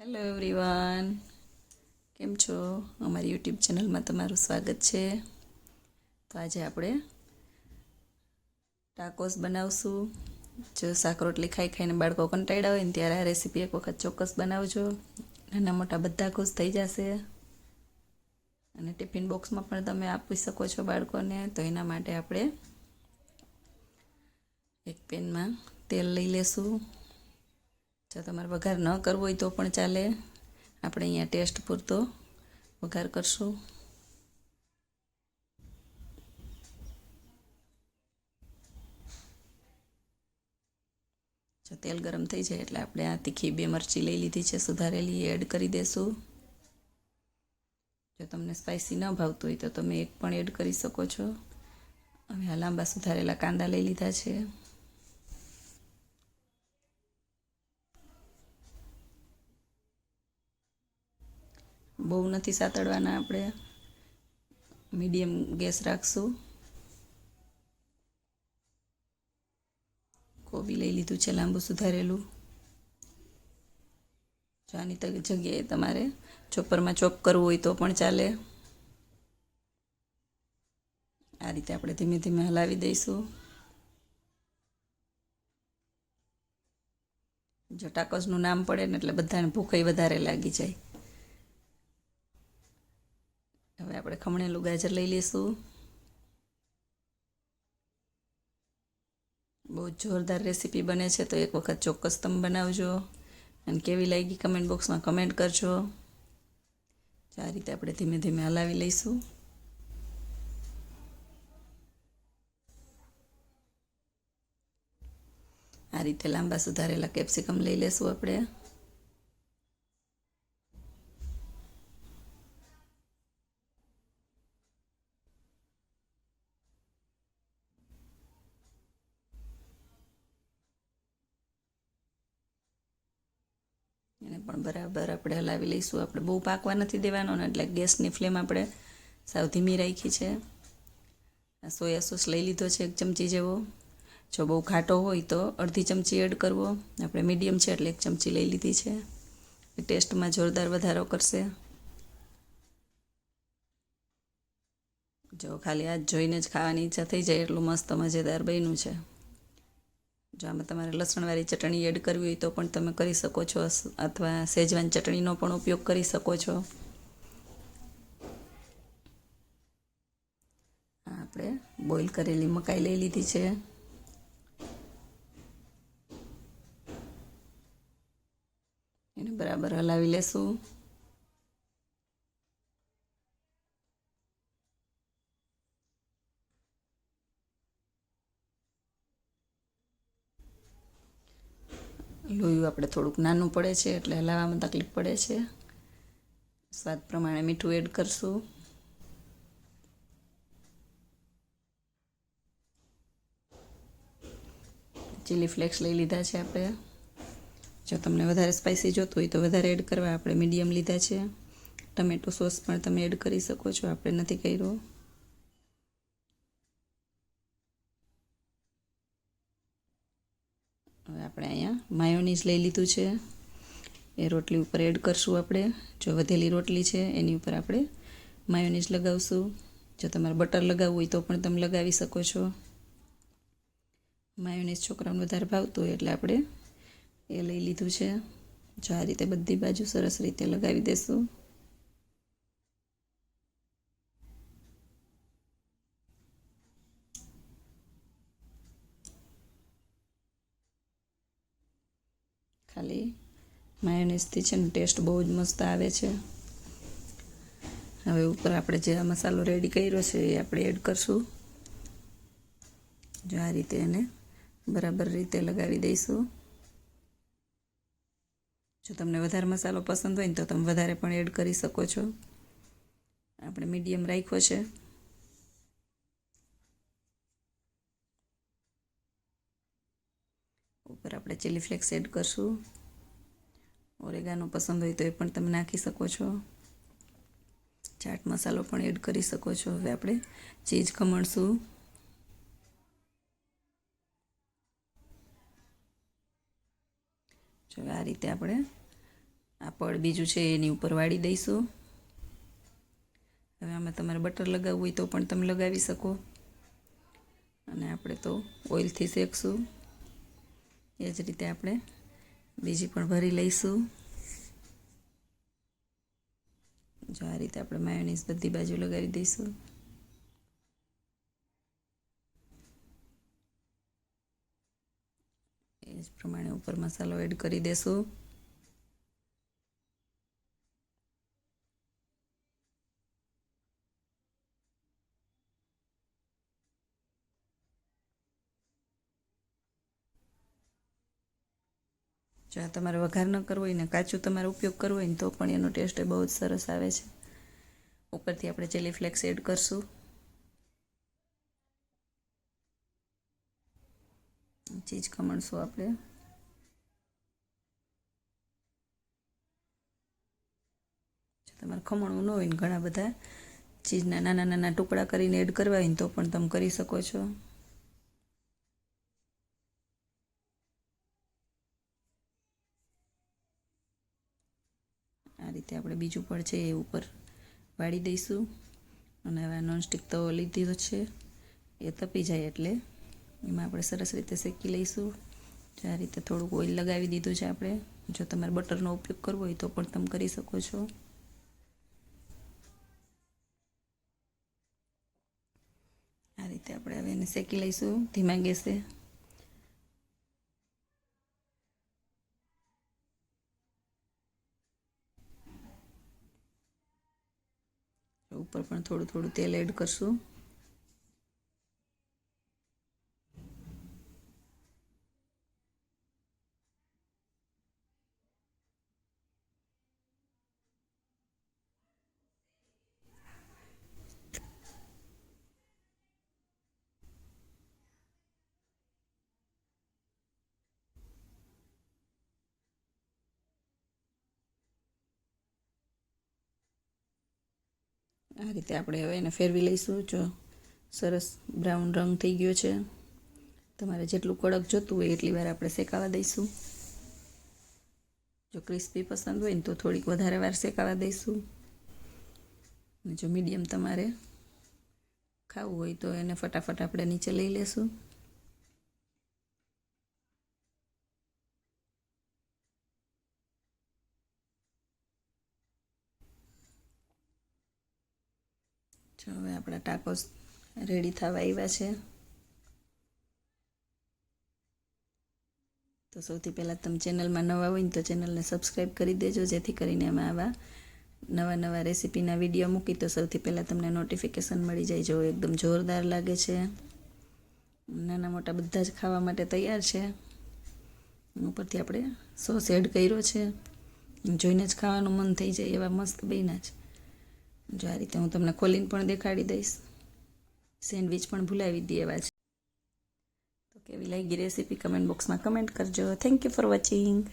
Hello everyone કેમ છો? અમારી યુટ્યુબ ચેનલમાં તમારું સ્વાગત છે. તો આજે આપણે ટાકોસ બનાવશું. જો શાક રોટલી ખાઈ ખાઈને બાળકો કંટાળ્યા હોય ને ત્યારે આ રેસીપી એક વખત ચોક્કસ બનાવજો. નાના મોટા બધા ખુશ થઈ જશે. અને ટિફિન બોક્સમાં પણ તમે આપી શકો છો બાળકોને. તો એના માટે આપણે એક પેનમાં તેલ લઈ લેશું. જો તમારે વઘાર ન કરવો હોય તો પણ ચાલે. આપણે અહીંયા ટેસ્ટ પૂરતો વઘાર કરશું. જો તેલ ગરમ થઈ જાય એટલે આપણે આ તીખી બે મરચી લઈ લીધી છે, સુધારેલી એડ કરી દેશું. જો તમને સ્પાઇસી ન ભાવતું હોય તો તમે એક પણ એડ કરી શકો છો. હવે આ લાંબા સુધારેલા કાંદા લઈ લીધા છે. બહુ નથી સાતડવાના આપણે. મીડિયમ ગેસ રાખશું. કોબી લઈ લીધું છે, લાંબુ સુધારેલું. જો આની જગ્યાએ તમારે ચોપરમાં ચોપ કરવું હોય તો પણ ચાલે. આ રીતે આપણે ધીમે ધીમે હલાવી દઈશું. જો ટાકોસનું નામ પડે ને એટલે બધાને ભૂખ વધારે લાગી જાય હવે આપણે ખમણેલું ગાજર લઈ લઈશું. બહુ જોરદાર રેસીપી બને છે, તો એક વખત ચોક્કસ તમે બનાવજો. અને કેવી લાગી કમેન્ટ બોક્સમાં કમેન્ટ કરજો. આ રીતે આપણે ધીમે ધીમે હલાવી લઈશું. આ રીતે લાંબા સુધારેલા કેપ્સિકમ લઈ લેશું આપણે. પણ બરાબર આપણે હલાવી લઈશું. આપણે બહુ પાકવા નથી દેવાનો ને એટલે ગેસની ફ્લેમ આપણે સાવ ધીમી રાખી છે. સોયા સોસ લઈ લીધો છે એક ચમચી જેવો. જો બહુ ઘાટો હોય તો અડધી ચમચી એડ કરવો. આપણે મીડિયમ છે એટલે એક ચમચી લઈ લીધી છે. ટેસ્ટમાં જોરદાર વધારો કરશે. જો ખાલી આ જોઈને જ ખાવાની ઈચ્છા થઈ જાય, એટલું મસ્ત, મજેદાર બન્યું છે. જો આમાં તમારે લસણવાળી ચટણી એડ કરવી હોય તો પણ તમે કરી શકો છો અથવા સેજવાન ચટણીનો પણ ઉપયોગ કરી શકો છો. આપણે બોઇલ કરેલી મકાઈ લઈ લીધી છે. એને બરાબર હલાવી લેશું. લોહી આપણે થોડુંક નાનું પડે છે એટલે હલાવવામાં તકલીફ પડે છે. સ્વાદ પ્રમાણે મીઠું એડ કરશું. ચીલી ફ્લેક્સ લઈ લીધા છે આપણે. જો તમને વધારે સ્પાઇસી જોતું હોય તો વધારે એડ કરવા આપણે મીડિયમ લીધા છે. ટમેટો સોસ પણ તમે એડ કરી શકો છો, આપણે નથી કર્યો હવે આપણે અહીંયા. માયોનીઝ લઈ લીધું છે. એ રોટલી ઉપર એડ કરશું આપણે. જો વધેલી રોટલી છે, એની ઉપર આપણે માયોનીઝ લગાવશું. જો તમારે બટર લગાવવું હોય તો પણ તમે લગાવી શકો છો. માયોનીઝ છોકરાઓને વધારે ભાવતું હોય એટલે આપણે એ લઈ લીધું છે. જો આ રીતે બધી બાજુ સરસ રીતે લગાવી દેશું ખાલી માયોનેઝથી છે ને, ટેસ્ટ બહુ જ મસ્ત આવે છે. હવે ઉપર આપણે જે આ મસાલો રેડી કર્યો છે, એ આપણે એડ કરશું. જો આ રીતે એને બરાબર રીતે લગાવી દઈશું. જો તમને વધારે મસાલો પસંદ હોય ને, તો તમે વધારે પણ એડ કરી શકો છો. આપણે મીડિયમ રાખ્યો છે. ઉપર આપણે ચીલી ફ્લેક્સ એડ કરશું. ઓરેગાનો પસંદ હોય તો એ પણ તમે નાખી શકો છો. ચાટ મસાલો પણ એડ કરી શકો છો હવે આપણે. ચીઝ ખમણશું. જો આ રીતે આપણે આ પડ બીજું છે એની ઉપર વાળી દઈશું. હવે આમાં તમારે બટર લગાવવું હોય તો પણ તમે લગાવી શકો. અને આપણે તો ઓઇલથી શેકશું. એ જ રીતે આપણે બીજી પણ ભરી લઈશું. જો આ રીતે આપણે માયોનીઝ બધી બાજુ લગાવી દઈશું. એ જ પ્રમાણે ઉપર મસાલો એડ કરી દેશું. જો આ તમારે વઘાર ન કરવો હોય ને કાચું તમારે ઉપયોગ કરવો હોય ને તો પણ એનો ટેસ્ટ બહુ જ સરસ આવે છે. ઉપરથી આપણે ચીલી ફ્લેક્સ એડ કરશું. ચીજ ખમણશું આપણે. તમારે ખમણવું ન હોય ને ઘણા બધા, ચીજના નાના નાના ટુકડા કરીને એડ કરવા હોય ને તો પણ તમે કરી શકો છો. રીતે આપણે બીજું પણ છે એ ઉપર વાળી દઈશું. અને હવે નોનસ્ટિક તવો લીધો છે. એ તપી જાય એટલે એમાં આપણે સરસ રીતે શેકી લઈશું. જે આ રીતે થોડુંક ઓઇલ લગાવી દીધું છે આપણે. જો તમારે બટરનો ઉપયોગ કરવો હોય તો પણ તમે કરી શકો છો. આ રીતે આપણે હવે એને શેકી લઈશું ધીમા ગેસે. ઉપર પણ થોડું થોડું તેલ એડ કરશું. આ રીતે આપણે હવે એને ફેરવી લઈશું. જો સરસ બ્રાઉન રંગ થઈ ગયો છે. તમારે જેટલું કડક જોતું હોય એટલી વાર આપણે શેકાવા દઈશું. જો ક્રિસ્પી પસંદ હોય ને તો થોડીક વધારે વાર શેકાવા દઈશું. અને જો મીડિયમ તમારે ખાવું હોય તો એને ફટાફટ આપણે નીચે લઈ લેશું. જો હવે આપણા ટાકોસ રેડી થવા આવ્યા છે. તો સૌથી પહેલાં તમે ચેનલમાં નવા હોય ને તો ચેનલને સબસ્ક્રાઈબ કરી દેજો, જેથી કરીને અમે આવા નવા નવા રેસીપીના વીડિયો મૂકી તો સૌથી પહેલાં તમને નોટિફિકેશન મળી જાય, જો એકદમ જોરદાર લાગે છે. નાના મોટા બધા જ ખાવા માટે તૈયાર છે. ઉપરથી આપણે સોસ એડ કર્યો છે. જોઈને જ ખાવાનું મન થઈ જાય એવા મસ્ત બન્યા છે. જો આ રીતે હું તમને ખોલીને પણ દેખાડી દઈશ. સેન્ડવિચ પણ ભૂલાવી દઈએ એવા છે. તો કેવી લાગી રેસીપી? કમેન્ટ બોક્સમાં કમેન્ટ કરજો. Thank you for watching